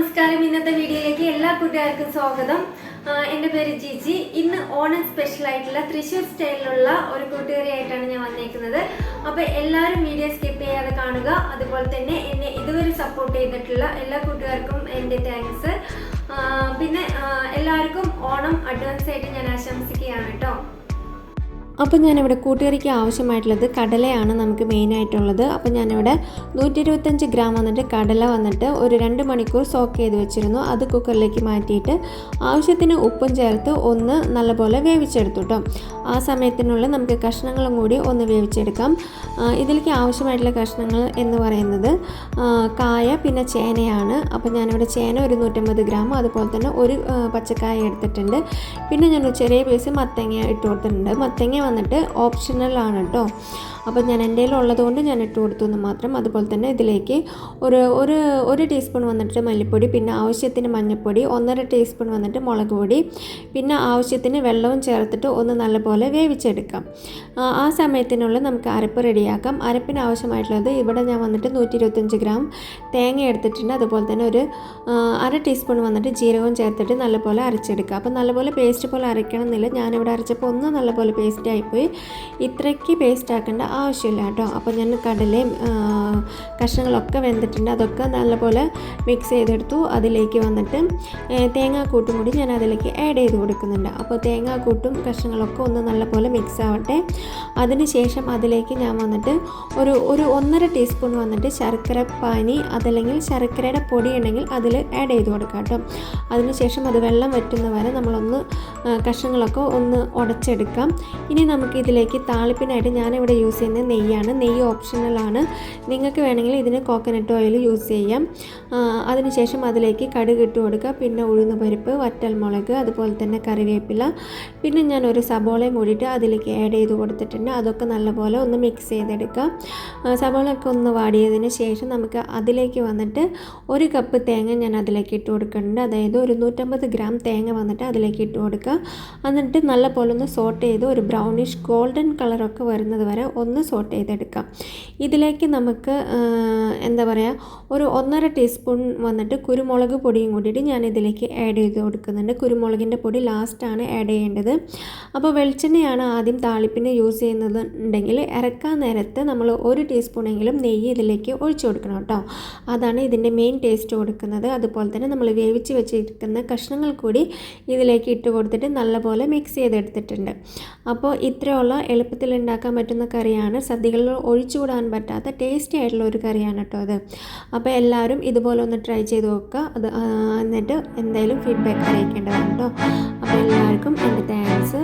നമസ്കാരം. ഇന്നത്തെ വീഡിയോയിലേക്ക് എല്ലാ കൂട്ടുകാർക്കും സ്വാഗതം. എന്റെ പേര് ജിജി. ഇന്ന് ഓണം സ്പെഷ്യൽ ആയിട്ടുള്ള തൃശ്ശൂർ സ്റ്റൈലിലുള്ള ഒരു കൂട്ടുകാരിയായിട്ടാണ് ഞാൻ വന്നേക്കുന്നത്. അപ്പോൾ എല്ലാവരും വീഡിയോ സ്കിപ്പ് ചെയ്യാതെ കാണുക. അതുപോലെ തന്നെ എന്നെ ഇതുവരെ സപ്പോർട്ട് ചെയ്തിട്ടുള്ള എല്ലാ കൂട്ടുകാർക്കും എന്റെ താങ്ക്സ് പിന്നെ എല്ലാവർക്കും ഓണം അഡ്വാൻസ് ആയിട്ട് ഞാൻ ആശംസിക്കുകയാണ് കേട്ടോ. അപ്പോൾ ഞാനിവിടെ കൂട്ടുകറിക്ക് ആവശ്യമായിട്ടുള്ളത് കടലയാണ് നമുക്ക് മെയിനായിട്ടുള്ളത്. അപ്പോൾ ഞാനിവിടെ നൂറ്റി ഇരുപത്തഞ്ച് ഗ്രാം വന്നിട്ട് കടല വന്നിട്ട് ഒരു രണ്ട് മണിക്കൂർ സോക്ക് ചെയ്ത് വെച്ചിരുന്നു. അത് കുക്കറിലേക്ക് മാറ്റിയിട്ട് ആവശ്യത്തിന് ഉപ്പും ചേർത്ത് ഒന്ന് നല്ലപോലെ വേവിച്ചെടുത്തു കേട്ടോ ആ സമയത്തിനുള്ളിൽ നമുക്ക് കഷ്ണങ്ങളും കൂടി ഒന്ന് വേവിച്ചെടുക്കാം. ഇതിലേക്ക് ആവശ്യമായിട്ടുള്ള കഷ്ണങ്ങൾ എന്ന് പറയുന്നത് കായ പിന്നെ ചേനയാണ്. അപ്പോൾ ഞാനിവിടെ ചേന ഒരു നൂറ്റമ്പത് ഗ്രാം അതുപോലെ തന്നെ ഒരു പച്ചക്കായ എടുത്തിട്ടുണ്ട്. പിന്നെ ഞാൻ ചെറിയ പീസ് മത്തങ്ങ ഇട്ട് കൊടുത്തിട്ടുണ്ട്. മത്തങ്ങ വന്നിട്ട് ഓപ്ഷണൽ ആണ് കേട്ടോ അപ്പോൾ ഞാൻ എന്റെ ഉള്ളത് കൊണ്ട് ഞാൻ ഇട്ട് കൊടുത്തു എന്ന് മാത്രം അതുപോലെ തന്നെ ഇതിലേക്ക് ഒരു ഒരു ഒരു ടീസ്പൂൺ വന്നിട്ട് മല്ലിപ്പൊടി പിന്നെ ആവശ്യത്തിന് മഞ്ഞൾപ്പൊടി ഒന്നര ടീസ്പൂൺ വന്നിട്ട് മുളക് പൊടി പിന്നെ ആവശ്യത്തിന് വെള്ളവും ചേർത്തിട്ട് ഒന്ന് നല്ലപോലെ വേവിച്ചെടുക്കാം. ആ, സമയത്തിനുള്ളിൽ നമുക്ക് അരപ്പ് റെഡിയാക്കാം. അരപ്പിന് ആവശ്യമായിട്ടുള്ളത് ഇവിടെ ഞാൻ വന്നിട്ട് നൂറ്റി ഇരുപത്തഞ്ച് ഗ്രാം തേങ്ങ എടുത്തിട്ടുണ്ട്. അതുപോലെ തന്നെ ഒരു അര ടീസ്പൂൺ വന്നിട്ട് ജീരകവും ചേർത്തിട്ട് നല്ലപോലെ അരച്ചെടുക്കുക അപ്പോൾ നല്ലപോലെ പേസ്റ്റ് പോലെ അരയ്ക്കണം എന്നില്ല ഞാനിവിടെ അരച്ചപ്പോൾ ഒന്ന് നല്ലപോലെ പേസ്റ്റ് ആയിപ്പോയി. ഇത്രയ്ക്ക് പേസ്റ്റ് ആക്കേണ്ട ആവശ്യമില്ല കേട്ടോ. അപ്പോൾ ഞാൻ കടലയും കഷ്ണങ്ങളൊക്കെ വെന്തിട്ടുണ്ട്. അതൊക്കെ നല്ലപോലെ മിക്സ് ചെയ്തെടുത്തു. അതിലേക്ക് വന്നിട്ട് തേങ്ങാക്കൂട്ടും കൂടി ഞാൻ അതിലേക്ക് ആഡ് ചെയ്ത് കൊടുക്കുന്നുണ്ട്. അപ്പോൾ തേങ്ങാക്കൂട്ടും കഷ്ണങ്ങളൊക്കെ ഒന്ന് നല്ലപോലെ മിക്സ് ആവട്ടെ. അതിനുശേഷം അതിലേക്ക് ഞാൻ വന്നിട്ട് ഒരു ഒരു ഒന്നര ടീസ്പൂൺ വന്നിട്ട് ശർക്കര പാനി അതല്ലെങ്കിൽ ശർക്കരയുടെ പൊടി ഉണ്ടെങ്കിൽ അതിൽ ആഡ് ചെയ്ത് കൊടുക്കാം കേട്ടോ. അതിനുശേഷം അത് വെള്ളം വറ്റുന്ന വരെ നമ്മളൊന്ന് കഷ്ണങ്ങളൊക്കെ ഒന്ന് ഉടച്ചെടുക്കാം. ഇനി നമുക്ക് ഇതിലേക്ക് താളിപ്പിനായിട്ട് ഞാനിവിടെ യൂസ് ചെയ്യുന്ന നെയ്യാണ്. നെയ്യ് ഓപ്ഷണലാണ് നിങ്ങൾക്ക് വേണമെങ്കിൽ ഇതിന് കോക്കനട്ട് ഓയിൽ യൂസ് ചെയ്യാം. അതിനുശേഷം അതിലേക്ക് കടുക് ഇട്ട് കൊടുക്കുക. പിന്നെ ഉഴുന്ന് പരിപ്പ് വറ്റൽ മുളക് അതുപോലെ തന്നെ കറിവേപ്പില. പിന്നെ ഞാൻ ഒരു സബോളയും കൂടിയിട്ട് അതിലേക്ക് ആഡ് ചെയ്ത് കൊടുത്തിട്ടുണ്ട്. അതൊക്കെ നല്ലപോലെ ഒന്ന് മിക്സ് ചെയ്തെടുക്കാം ആ, സബോളയൊക്കെ ഒന്ന് വാടിയതിന് ശേഷം നമുക്ക് അതിലേക്ക് വന്നിട്ട് ഒരു കപ്പ് തേങ്ങ ഞാൻ അതിലേക്ക് ഇട്ട് കൊടുക്കുന്നുണ്ട്. അതായത് ഒരു നൂറ്റമ്പത് ഗ്രാം തേങ്ങ വന്നിട്ട് അതിലേക്ക് ഇട്ട് കൊടുക്കുക. എന്നിട്ട് നല്ലപോലെ ഒന്ന് സോട്ട് ചെയ്ത് ഒരു ബ്രൗണിഷ് ഗോൾഡൻ കളറൊക്കെ വരുന്നത് വരെ ഒന്ന് സോട്ട് ചെയ്തെടുക്കാം. ഇതിലേക്ക് നമുക്ക് എന്താ പറയുക ഒരു ഒന്നര ടീസ്പൂൺ വന്നിട്ട് കുരുമുളക് പൊടിയും കൂടിയിട്ട് ഞാൻ ഇതിലേക്ക് ആഡ് ചെയ്ത് കൊടുക്കുന്നുണ്ട്. കുരുമുളകിന്റെ പൊടി ലാസ്റ്റാണ് ആഡ് ചെയ്യേണ്ടത്. അപ്പോൾ വെളിച്ചെണ്ണയാണ് ആദ്യം താളിപ്പിന് യൂസ് ചെയ്യുന്നത് ഉണ്ടെങ്കിൽ ഇറക്കാൻ നേരത്ത് നമ്മൾ ഒരു ടീസ്പൂണെങ്കിലും നെയ്യ് ഇതിലേക്ക് ഒഴിച്ചു കൊടുക്കണം കേട്ടോ. അതാണ് ഇതിന്റെ മെയിൻ ടേസ്റ്റ് കൊടുക്കുന്നത്. അതുപോലെ തന്നെ നമ്മൾ വേവിച്ച് വെച്ചിരിക്കുന്ന കഷ്ണങ്ങൾ കൂടി ഇതിലേക്ക് ഇട്ട് കൊടുത്തിട്ട് നല്ലപോലെ മിക്സ് ചെയ്തെടുത്തിട്ടുണ്ട്. അപ്പോൾ ഇത്രയുള്ള എളുപ്പത്തിൽ ഉണ്ടാക്കാൻ പറ്റുന്ന കറിയാണ്. സദ്യകളിൽ ഒഴിച്ചുകൂടാൻ പറ്റാത്ത ടേസ്റ്റി ആയിട്ടുള്ള ഒരു കറിയാണ് കേട്ടോ അത്. അപ്പോൾ എല്ലാവരും ഇതുപോലെ ഒന്ന് ട്രൈ ചെയ്ത് നോക്കുക. അത് എന്നിട്ട് എന്തായാലും ഫീഡ്ബാക്ക് അറിയിക്കേണ്ടതാണ് കേട്ടോ അപ്പോൾ എല്ലാവർക്കും എന്റെ താങ്ക്സ്